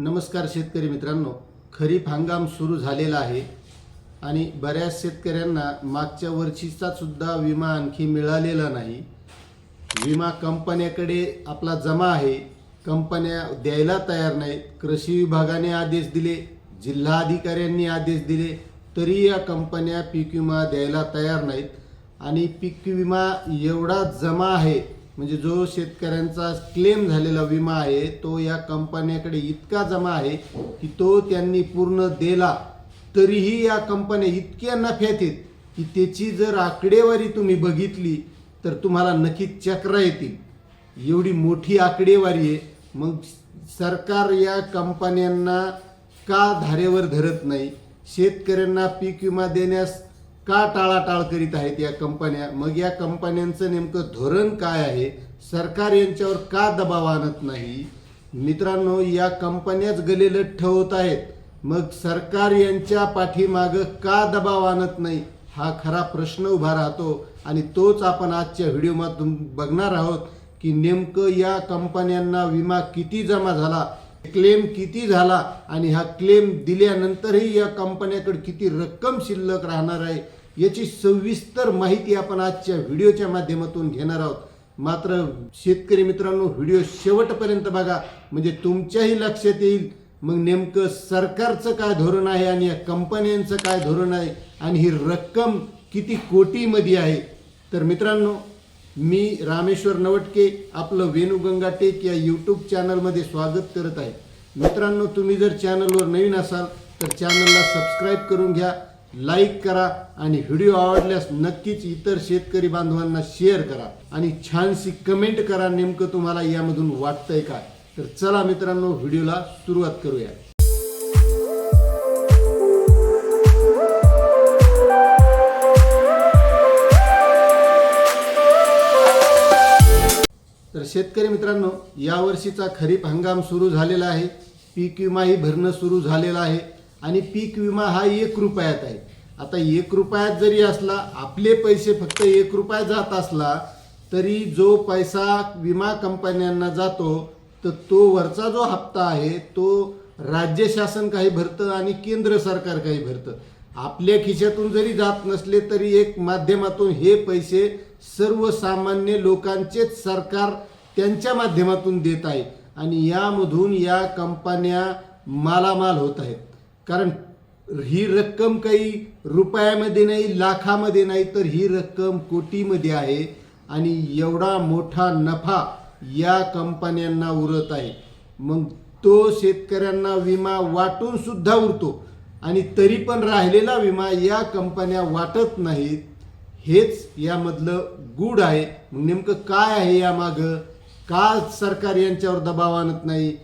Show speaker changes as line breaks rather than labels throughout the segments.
नमस्कार शेतकरी मित्रांनो. खरीप हंगाम सुरू झालेला आहे आणि बऱ्याच शेतकऱ्यांना मागच्या वर्षीचा सुद्धा विमा आणखी मिळालेला नाही. विमा कंपन्याकडे आपला जमा आहे. कंपन्या द्यायला तयार नाहीत. कृषी विभागाने आदेश दिले जिल्हा अधिकाऱ्यांनी आदेश दिले तरी या कंपन्या पीक विमा द्यायला तयार नाहीत. आणि पीक विमा एवढा जमा आहे म्हणजे जो शेतकऱ्यांचा क्लेम झालेला विमा आहे तो या कंपन्याकडे इतका जमा आहे की तो त्यांनी पूर्ण दिला. तरीही या कंपन्या इतक्या नफ्यात आहेत की त्याची जर आकडेवारी तुम्ही बघितली तर तुम्हाला नक्कीच चक्र येतील. एवढी मोठी आकडेवारी आहे. मग सरकार या कंपन्यांना का धारेवर धरत नाही? शेतकऱ्यांना पीक विमा देण्यास का टाळाटाळ करीत आहेत या कंपन्या? मग या कंपन्यांचं नेमकं धोरण काय आहे? सरकार यांच्यावर का दबाव आणत नाही? मित्रांनो या कंपन्याच गलेलं ठेवत आहेत. मग सरकार यांच्या पाठीमागं का दबाव आणत नाही? हा खरा प्रश्न उभा राहतो आणि तोच आपण आजच्या व्हिडिओमधून बघणार आहोत की नेमकं या कंपन्यांना विमा किती जमा झाला क्लेम किती झाला आणि हा क्लेम दिल्यानंतरही या कंपन्याकडे किती रक्कम शिल्लक राहणार आहे? याची सविस्तर माहिती आपण आजच्या व्हिडिओच्या माध्यमातून घेणार आहोत. मात्र शेतकरी मित्रांनो व्हिडिओ शेवटपर्यंत बघा. म्हणजे तुमच्याही लक्षात येईल. मग नेमकं सरकारचं काय धोरण आहे आणि या कंपन्यांचं काय धोरण आहे आणि ही रक्कम किती कोटीमध्ये आहे? तर मित्रांनो मी रामेश्वर नवटके आपलं वेणुगंगा टेक या यूट्यूब चॅनलमध्ये स्वागत करत आहे. मित्रांनो तुम्ही जर चॅनलवर नवीन असाल तर चॅनलला सबस्क्राईब करून घ्या. लाईक करा आणि व्हिडिओ आवडल्यास नक्कीच इतर शेतकरी बांधवांना शेअर करा. आणि छानशी कमेंट करा नेमकं तुम्हाला यामधून वाटतंय का? तर चला मित्रांनो व्हिडिओला सुरुवात करूया. तर शेतकरी मित्रांनो यावर्षीचा खरीप हंगाम सुरू झालेला आहे. पीक विमाही भरणं सुरू झालेलं आहे. आणि पीक विमा हा एक रुपयात आहे. आता एक रुपयात जरी असला आपले पैसे फक्त एक रुपया जात असला तरी जो पैसा विमा कंपन्यांना जातो तर तो वरचा जो हप्ता आहे तो राज्य शासन काही भरतं आणि केंद्र सरकार काही भरतं. आपल्या खिशातून जरी जात नसले तरी एक माध्यमातून हे पैसे सर्वसामान्य लोकांचेच सरकार त्यांच्या माध्यमातून देत आहे. आणि यामधून या कंपन्या मालामाल होत आहेत. कारण ही रक्कम काही रुपयामध्ये नाही लाखामध्ये नाही तर ही रक्कम कोटीमध्ये आहे आणि एवढा मोठा नफा या कंपन्यांना उरत आहे. मग तो शेतकऱ्यांना विमा वाटून सुद्धा उरतो आणि तरी पण राहिलेला विमा या कंपन्या वाटत नाहीत हेच यामधलं गूढ आहे. मग नेमकं काय आहे यामागं? का सरकार यांच्यावर दबाव आणत नाही?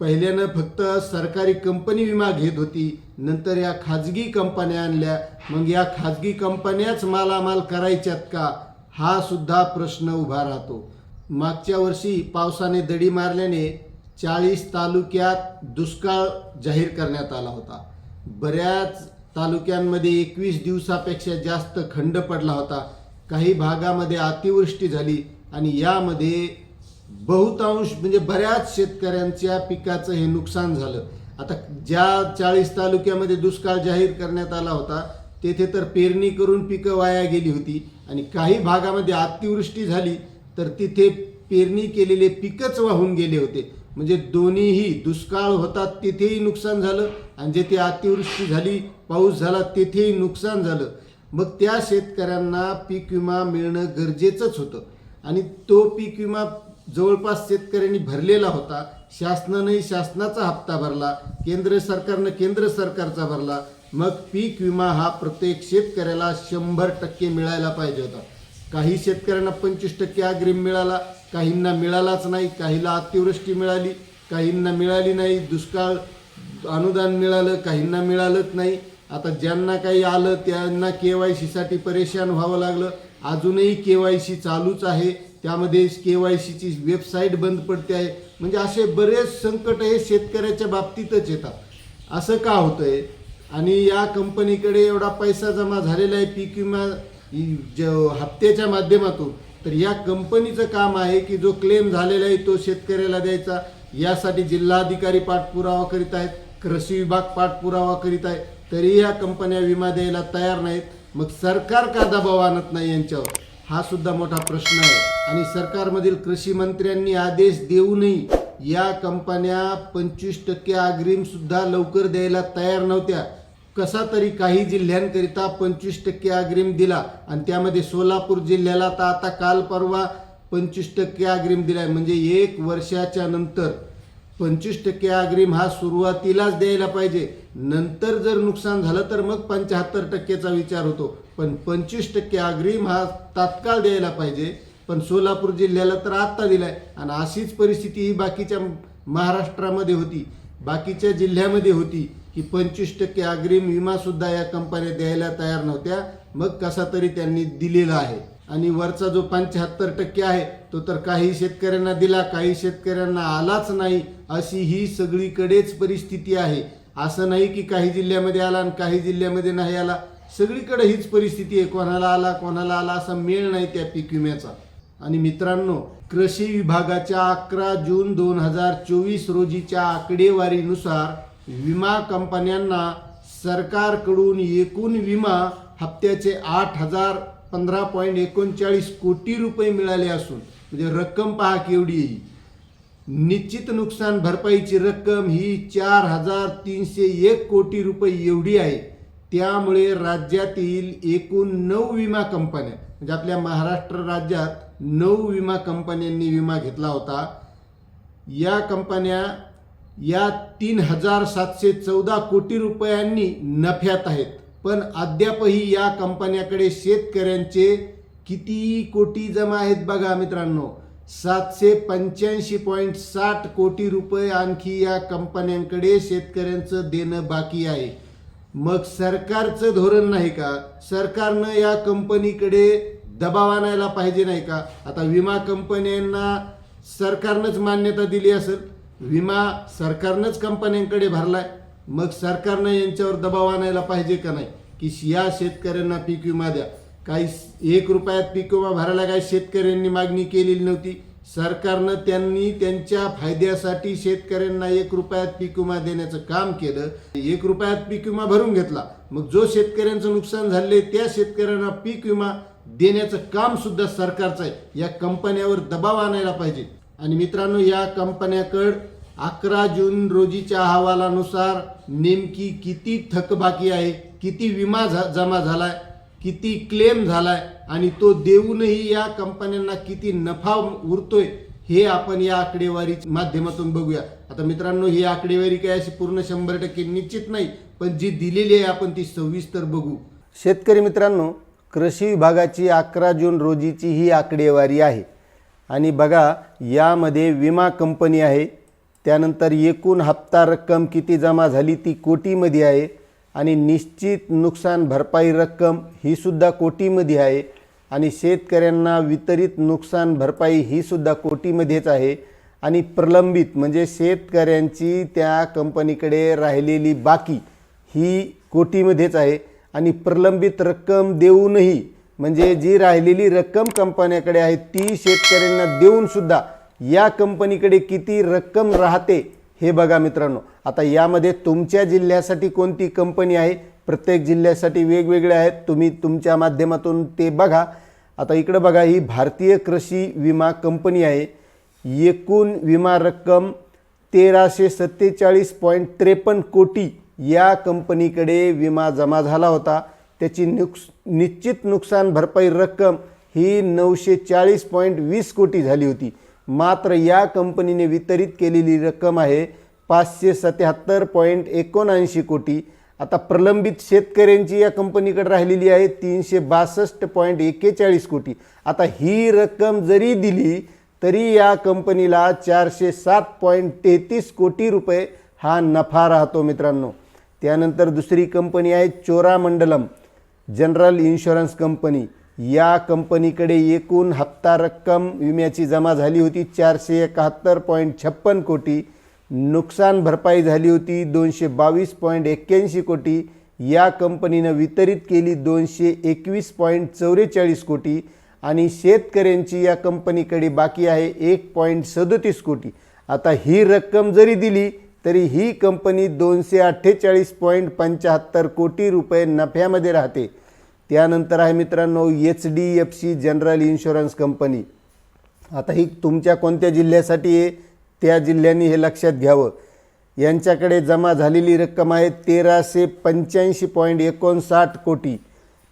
पहिल्यानं फक्त सरकारी कंपनी विमा घेत होती नंतर या खाजगी कंपन्या आणल्या. मग या खाजगी कंपन्याच मालामाल करायच्यात का? हा सुद्धा प्रश्न उभा राहतो. मागच्या वर्षी पावसाने दडी मारल्याने चाळीस तालुक्यात दुष्काळ जाहीर करण्यात आला होता. बऱ्याच तालुक्यांमध्ये एकवीस दिवसापेक्षा जास्त खंड पडला होता. काही भागामध्ये अतिवृष्टी झाली आणि यामध्ये बहुतांश म्हणजे बऱ्याच शेतकऱ्यांच्या पिकाचं हे नुकसान झालं. आता ज्या चाळीस तालुक्यामध्ये दुष्काळ जाहीर करण्यात आला होता तेथे तर पेरणी करून पिकं वाया गेली होती आणि काही भागामध्ये अतिवृष्टी झाली तर तिथे पेरणी केलेले पिकच वाहून गेले होते. म्हणजे दोन्हीही दुष्काळ होता तिथेही नुकसान झालं आणि जेथे अतिवृष्टी झाली पाऊस झाला तेथेही नुकसान झालं. मग त्या शेतकऱ्यांना पीक विमा मिळणं गरजेचंच होतं. आणि तो पीक विमा जवळपास शेतकऱ्यांनी भरलेला होता. शासनानंही शासनाचा हप्ता भरला. केंद्र सरकारनं केंद्र सरकारचा भरला. मग पीक विमा हा प्रत्येक शेतकऱ्याला शंभर टक्के मिळायला पाहिजे होता. काही शेतकऱ्यांना पंचवीस टक्के अग्रिम मिळाला. काहींना मिळालाच नाही. काहीला अतिवृष्टी मिळाली. काहींना मिळाली नाही. दुष्काळ अनुदान मिळालं. काहींना मिळालंच नाही. आता ज्यांना काही आलं त्यांना के वाय सीसाठी परेशान व्हावं लागलं. अजूनही के वाय सी चालूच आहे. त्यामध्ये के वाय सीची वेबसाईट बंद पडते आहे. म्हणजे असे बरेच संकट हे शेतकऱ्याच्या बाबतीतच येतात. असं का होतंय? आणि या कंपनीकडे एवढा पैसा जमा झालेला आहे पीक विमा ज- हप्त्याच्या माध्यमातून तर या कंपनीचं काम आहे की जो क्लेम झालेला आहे तो शेतकऱ्याला द्यायचा. यासाठी जिल्हाधिकारी पाठपुरावा करीत आहेत कृषी विभाग पाठपुरावा करीत आहे. तरी या कंपन्या विमा द्यायला तयार नाहीत. मग सरकार का दबाव आणत नाही यांच्यावर? हा सुद्धा मोठा प्रश्न आहे. आणि सरकारमधील कृषी मंत्र्यांनी आदेश देऊनही या कंपन्या पंचवीस टक्के अग्रिम सुद्धा लवकर द्यायला तयार नव्हत्या. कसा तरी काही जिल्ह्यांकरिता पंचवीस टक्के अग्रिम दिला आणि त्यामध्ये सोलापूर जिल्ह्याला तर आता काल परवा पंचवीस टक्के अग्रिम दिलाय. म्हणजे एक वर्षाच्या नंतर पंचवीस टक्के अग्रिम हा सुरुवातीलाच द्यायला पाहिजे. नंतर जर नुकसान झालं तर मग पंच्याहत्तर टक्केचा विचार होतो. पण पंचवीस टक्के अग्रिम हा तात्काळ द्यायला पाहिजे. पण सोलापूर जिल्ह्याला तर आत्ता दिला आहे आणि अशीच परिस्थिती ही बाकीच्या महाराष्ट्रामध्ये होती. बाकीच्या जिल्ह्यामध्ये होती की पंचवीस टक्के अग्रिम विमा सुद्धा या कंपन्या द्यायला तयार नव्हत्या. मग कसा तरी त्यांनी दिलेला आहे. आणि वरचा जो पंच्याहत्तर टक्के आहे तो तर काही शेतकऱ्यांना दिला काही शेतकऱ्यांना आलाच नाही. अशी ही सगळीकडेच परिस्थिती आहे. असं नाही की काही जिल्ह्यामध्ये आला आणि काही जिल्ह्यामध्ये नाही आला. सगळीकडे हीच परिस्थिती आहे. कोणाला आला कोणाला आला असा मेळ नाही त्या पीक विम्याचा. आणि मित्रांनो कृषी विभागाच्या अकरा जून दोन हजार चोवीस रोजीच्या आकडेवारीनुसार विमा कंपन्यांना सरकारकडून एकूण विमा हप्त्याचे आठ हजार पंधरा पॉईंट एकोणचाळीस कोटी रुपये मिळाले असून म्हणजे रक्कम पहा केवढी आहे निश्चित नुकसान भरपाईची रक्कम ही चार हजार तीनशे एक कोटी रुपये एवढी आहे. त्यामुळे राज्यातील एकूण नऊ विमा कंपन्या म्हणजे आपल्या महाराष्ट्र राज्यात नऊ विमा कंपन्यांनी विमा घेतला होता. या कंपन्या या तीन हजार सातशे चौदा कोटी रुपयांनी नफ्यात आहेत. पण अद्यापही या कंपन्याकडे शेतकऱ्यांचे किती कोटी जमा आहेत बघा मित्रांनो. सातशे पंच्याऐंशी पॉईंट साठ कोटी रुपये आणखी या कंपन्यांकडे शेतकऱ्यांचं देणं बाकी आहे. मग सरकारचं धोरण नाही का? सरकारनं या कंपनीकडे दबाव आणायला पाहिजे नाही का? आता विमा कंपन्यांना सरकारनंच मान्यता दिली असेल. विमा सरकारनंच कंपन्यांकडे भरलाय. मग सरकारनं यांच्यावर दबाव आणायला पाहिजे का नाही? की या शेतकऱ्यांना पीक विमा द्या. काही एक रुपयात पीक विमा भरायला काही शेतकऱ्यांनी मागणी केलेली नव्हती. सरकारनं त्यांनी त्यांच्या फायद्यासाठी शेतकऱ्यांना एक रुपयात पीक विमा देण्याचं काम केलं. एक रुपयात पीक विमा भरून घेतला. मग जो शेतकऱ्यांचं नुकसान झाले त्या शेतकऱ्यांना पीक विमा देण्याचं काम सुद्धा सरकारचं आहे. या कंपन्यावर दबाव आणायला पाहिजे. आणि मित्रांनो या कंपन्याकड अकरा जून रोजीच्या अहवालानुसार नेमकी किती थकबाकी आहे किती विमा झा जमा झालाय किती क्लेम झाला आहे आणि तो देऊनही या कंपन्यांना किती नफा उरतोय हे आपण या आकडेवारी माध्यमातून बघूया. आता मित्रांनो ही आकडेवारी काय अशी पूर्ण शंभर टक्के निश्चित नाही पण जी दिलेली आहे आपण ती सविस्तर बघू. शेतकरी मित्रांनो कृषी विभागाची अकरा जून रोजीची ही आकडेवारी आहे. आणि बघा यामध्ये विमा कंपनी आहे त्यानंतर एकूण हप्ता रक्कम किती जमा झाली ती कोटीमध्ये आहे. आणि निश्चित नुकसान भरपाई रक्कम ही सुद्धा कोटीमध्ये आहे. आणि शेतकऱ्यांना वितरित नुकसान भरपाई ही सुद्धा कोटीमध्येच आहे. आणि प्रलंबित म्हणजे शेतकऱ्यांची त्या कंपनीकडे राहिलेली बाकी ही कोटीमध्येच आहे. आणि प्रलंबित रक्कम देऊनही म्हणजे जी राहिलेली रक्कम कंपन्याकडे आहे ती शेतकऱ्यांना देऊनसुद्धा या कंपनीकडे किती रक्कम राहते हे बघा मित्रांनो आता यामध्ये तुमच्या जिल्ह्यासाठी कोणती कंपनी आहे? प्रत्येक जिल्ह्यासाठी वेगवेगळ्या आहेत. तुम्ही तुमच्या माध्यमातून ते बघा. आता इकडं बघा ही भारतीय कृषी विमा कंपनी आहे. एकूण विमा रक्कम तेराशे सत्तेचाळीस पॉईंट त्रेपन्न कोटी या कंपनीकडे विमा जमा झाला होता. त्याची नुक्स निश्चित नुकसान भरपाई रक्कम ही नऊशे चाळीस पॉईंट वीस कोटी झाली होती. मात्र या कंपनीने वितरित केलेली रक्कम आहे पाचशे सत्याहत्तर पॉईंट एकोणऐंशी कोटी. आता प्रलंबित शेतकऱ्यांची या कंपनीकडे राहिलेली आहे तीनशे बासष्ट पॉईंट एक्केचाळीस कोटी. आता ही रक्कम जरी दिली तरी या कंपनीला चारशे सात पॉईंट तेहतीस कोटी रुपये हा नफा राहतो मित्रांनो. त्यानंतर दुसरी कंपनी आहे चोरामंडलम जनरल इन्शुरन्स कंपनी. या कंपनीकडे एकूण हप्ता रक्कम विम्याची जमा झाली होती चारशे एकाहत्तर पॉईंट छप्पन कोटी. नुकसान भरपाई झाली होती दोनशे बावीस पॉईंट एक्क्याऐंशी कोटी. या कंपनीनं वितरित केली दोनशे एकवीस पॉईंट चौवेचाळीस कोटी. आणि शेतकऱ्यांची या कंपनीकडे बाकी आहे एक पॉईंट सदोतीस कोटी. आता ही रक्कम जरी दिली तरी ही कंपनी दोनशे अठ्ठेचाळीस पॉईंट पंच्याहत्तर कोटी रुपये नफ्यामध्ये राहते. त्यानंतर आहे मित्रांनो H D F C general insurance company. आता ही तुमच्या कोणत्या जिल्ह्यासाठी आहे त्या जिल्ह्यांनी हे लक्षात घ्यावं. यांच्याकडे जमा झालेली रक्कम आहे तेराशे पंच्याऐंशी पॉईंट एकोणसाठ कोटी.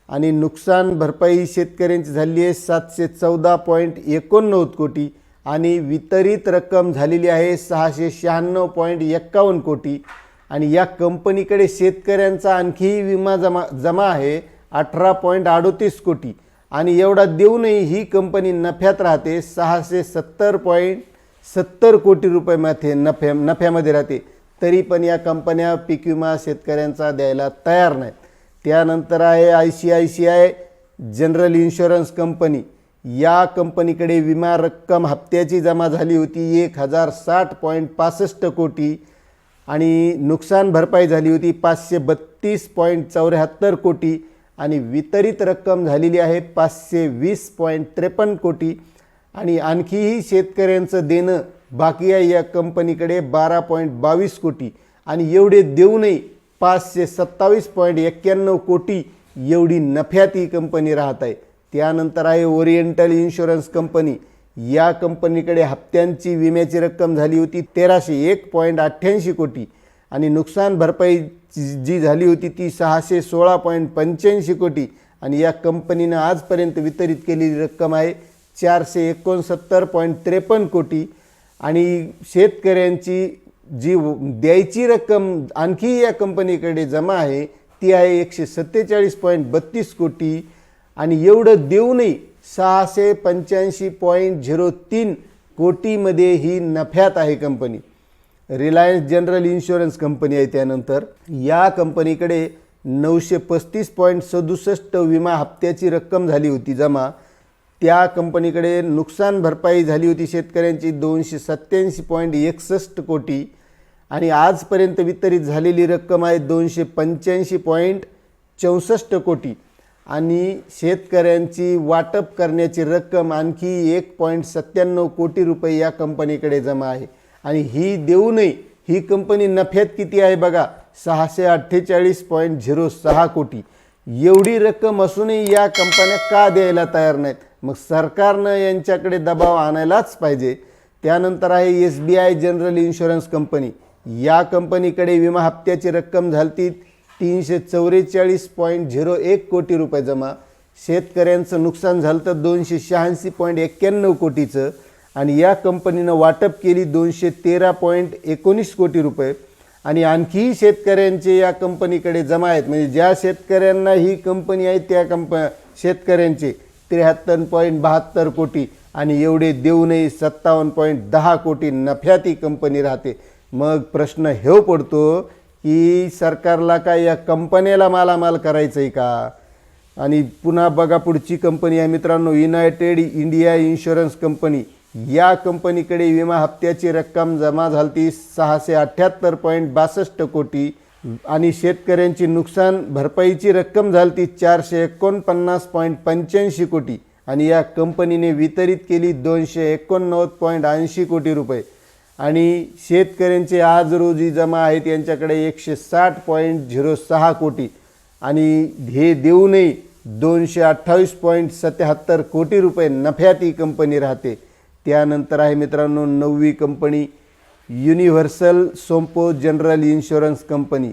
आणि नुकसान भरपाई शेतकऱ्यांची झाली आहे सातशे चौदा पॉईंट एकोणनव्वद कोटी. आणि वितरित रक्कम झालेली आहे सहाशे शहाण्णव पॉईंट एक्कावन्न कोटी. आणि या कंपनीकडे शेतकऱ्यांचा आणखीही विमा जमा जमा आहे. अठरा पॉईंट अडोतीस कोटी. आणि एवढा देऊनही ही कंपनी नफ्यात राहते सहाशे सत्तर पॉईंट सत्तर कोटी रुपयामध्ये नफ्या नफ्यामध्ये राहते. तरी पण या कंपन्या पीक विमा शेतकऱ्यांचा द्यायला तयार नाहीत. त्यानंतर आहे I C I C I general insurance company. या कंपनीकडे विमा रक्कम हप्त्याची जमा झाली होती एक हजार साठ पॉईंट पासष्ट कोटी. आणि नुकसान भरपाई झाली होती पाचशे बत्तीस पॉईंट चौऱ्याहत्तर कोटी. आणि वितरित रक्कम झालेली आहे पाचशे वीस पॉईंट त्रेपन्न कोटी. आणि आणखीही शेतकऱ्यांचं देणं बाकी आहे या कंपनीकडे बारा पॉईंट बावीस कोटी. आणि एवढे देऊनही पाचशे सत्तावीस पॉईंट एक्क्याण्णव कोटी एवढी नफ्यात ही कंपनी राहत आहे. त्यानंतर आहे ओरिएंटल इन्शुरन्स कंपनी. या कंपनीकडे हप्त्यांची विम्याची रक्कम झाली होती तेराशे एक पॉईंट अठ्ठ्याऐंशी कोटी. आणि नुकसान भरपाई जी झाली होती ती सहाशे सोळा पॉईंट पंच्याऐंशी कोटी. आणि या कंपनीनं आजपर्यंत वितरित केलेली रक्कम आहे चारशे एकोणसत्तर पॉईंट त्रेपन्न कोटी. आणि शेतकऱ्यांची जी द्यायची रक्कम आणखी या कंपनीकडे जमा आहे ती आहे एकशे सत्तेचाळीस पॉईंट बत्तीस कोटी. आणि एवढं देऊनही सहाशे पंच्याऐंशी पॉईंट झिरो तीन कोटीमध्ये ही नफ्यात आहे company. Reliance general insurance company आहे त्यानंतर. या कंपनीकडे नऊशे पस्तीस पॉईंट सदुसष्ट विमा हप्त्याची रक्कम झाली होती जमा. त्या कंपनीकडे नुकसान भरपाई झाली होती शेतकऱ्यांची दोनशे सत्त्याऐंशी पॉईंट एकसष्ट कोटी. आणि आजपर्यंत वितरित झालेली रक्कम आहे दोनशे पंच्याऐंशी पॉईंट चौसष्ट कोटी. आणि शेतकऱ्यांची वाटप करण्याची रक्कम आणखी एक पॉईंट सत्त्याण्णव कोटी रुपये या कंपनीकडे जमा आहे. आणि ही देऊनही ही कंपनी नफ्यात किती आहे बघा? सहाशे अठ्ठेचाळीस पॉईंट झिरो सहा कोटी. एवढी रक्कम असूनही या कंपन्या का द्यायला तयार नाहीत? मग सरकारनं यांच्याकडे दबाव आणायलाच पाहिजे. त्यानंतर आहे S B I general insurance company. या कंपनीकडे विमा हप्त्याची रक्कम झालती तीनशे चौवेचाळीस पॉईंट झिरो एक कोटी रुपये जमा. शेतकऱ्यांचं नुकसान झालं तर दोनशे शहाऐंशी पॉईंट एक्क्याण्णव कोटीचं. आणि या कंपनीनं वाटप केली दोनशे तेरा पॉईंट एकोणीस कोटी रुपये. आणि आणखीही शेतकऱ्यांचे या कंपनीकडे जमा आहेत. म्हणजे ज्या शेतकऱ्यांना ही कंपनी आहे त्या कंप शेतकऱ्यांचे त्र्याहत्तर पॉईंट बहात्तर कोटी आणि एवढे देऊनही सत्तावन्न पॉईंट दहा कोटी नफ्यात ही कंपनी राहते. मग प्रश्न हेव पडतो की सरकारला काय या कंपन्याला मालामाल करायचं आहे का? आणि पुन्हा बघा पुढची कंपनी आहे मित्रांनो युनायटेड इंडिया इन्शुरन्स कंपनी या कंपनीकडे विमा हप्त्याची रक्कम जमा झालती सहाशे अठ्ठ्याहत्तर पॉईंट बासष्ट कोटी आणि शेतकऱ्यांची नुकसान भरपाईची रक्कम झालती चारशे एकोणपन्नास पॉईंट पंच्याऐंशी कोटी आणि या कंपनीने वितरित केली दोनशे एकोणनव्वद पॉईंट ऐंशी कोटी रुपये. आणि शेतकऱ्यांचे आज रोजी जमा आहेत यांच्याकडे एकशे साठ पॉईंट झिरो सहा कोटी आणि हे देऊनही दोनशे अठ्ठावीस पॉईंट सत्याहत्तर कोटी रुपये नफ्यात ही कंपनी राहते. त्यानंतर आहे मित्रांनो नववी company Universal Sompo general insurance company.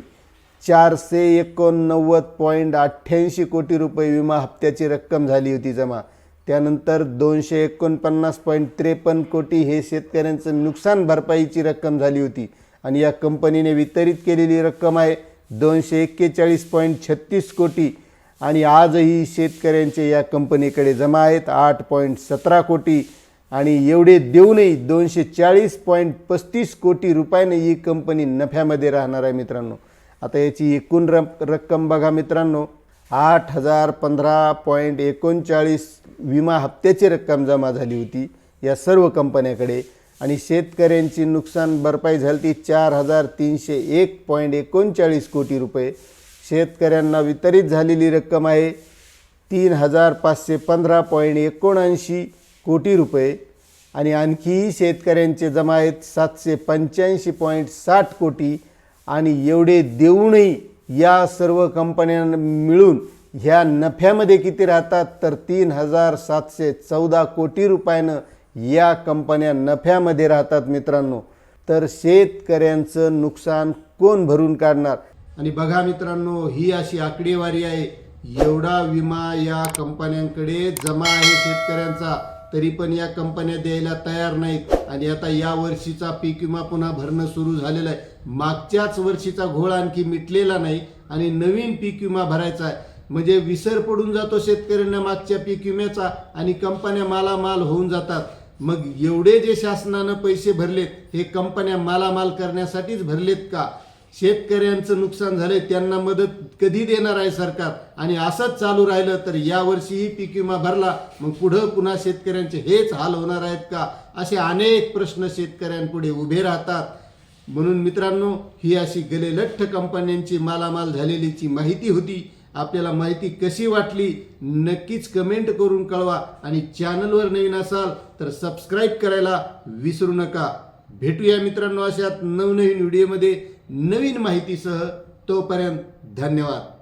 चारशे एकोणनव्वद पॉईंट अठ्ठ्याऐंशी कोटी रुपये विमा हप्त्याची रक्कम झाली होती जमा. त्यानंतर दोनशे एकोणपन्नास पॉईंट त्रेपन्न कोटी हे शेतकऱ्यांचं नुकसान भरपाईची रक्कम झाली होती. आणि या कंपनीने वितरित केलेली रक्कम आहे दोनशे एक्केचाळीस पॉईंट छत्तीस कोटी. आणि आजही शेतकऱ्यांचे या कंपनीकडे जमा आहेत आठ पॉईंट सतरा कोटी. आणि एवढे देऊनही दोनशे चाळीस पॉईंट पस्तीस कोटी रुपयाने ही कंपनी नफ्यामध्ये राहणार आहे मित्रांनो. आता याची एकूण र रक्कम बघा मित्रांनो. आठ हजार पंधरा पॉईंट एकोणचाळीस विमा हप्त्याची रक्कम जमा झाली होती या सर्व कंपन्याकडे. आणि शेतकऱ्यांची नुकसान भरपाई झाली ती चार हजार तीनशे एक पॉईंट एकोणचाळीस कोटी रुपये. शेतकऱ्यांना वितरित झालेली रक्कम आहे तीन हजार पाचशे पंधरा पॉईंट एकोणऐंशी कोटी रुपये आणि आणखी शेतकऱ्यांचे जमा आहेत सातशे पंच्याऐंशी पॉईंट साठ कोटी आणि एवढे देऊनही या सर्व कंपन्यांना मिळून ह्या नफ्यामध्ये किती राहतात तर तीन हजार सातशे चौदा कोटी रुपयानं या कंपन्या नफ्यामध्ये राहतात मित्रांनो. तर शेतकऱ्यांचं नुकसान कोण भरून काढणार? आणि बघा मित्रांनो ही अशी आकडेवारी आहे. एवढा विमा या कंपन्यांकडे जमा आहे शेतकऱ्यांचा. तरी पण या कंपन्या द्यायला तयार नाहीत. आणि आता या वर्षीचा पीक विमा पुन्हा भरणं सुरू झालेला आहे. मागच्याच वर्षीचा घोळ आणखी मिटलेला नाही आणि नवीन पीक विमा भरायचा आहे. म्हणजे विसर पडून जातो शेतकऱ्यांना मागच्या पीक विम्याचा आणि कंपन्या मालामाल होऊन जातात. मग एवढे जे शासनानं पैसे भरलेत हे कंपन्या मालामाल करण्यासाठीच भरलेत का? शेतकऱ्यांचं नुकसान झालंय त्यांना मदत कधी देणार आहे सरकार? आणि असंच चालू राहिलं तर यावर्षीही पीक विमा भरला मग पुढं पुन्हा शेतकऱ्यांचे हेच हाल होणार आहेत का? असे अनेक प्रश्न शेतकऱ्यांपुढे उभे राहतात. म्हणून मित्रांनो ही अशी गलेलठ्ठ कंपन्यांची मालामाल झालेलीची माहिती होती. आपल्याला माहिती कशी वाटली नक्कीच कमेंट करून कळवा. आणि चॅनलवर नवीन असाल तर सबस्क्राईब करायला विसरू नका. भेटूया मित्रांनो अशात नवनवीन व्हिडिओमध्ये नवीन माहितीसह तोपर्यंत धन्यवाद.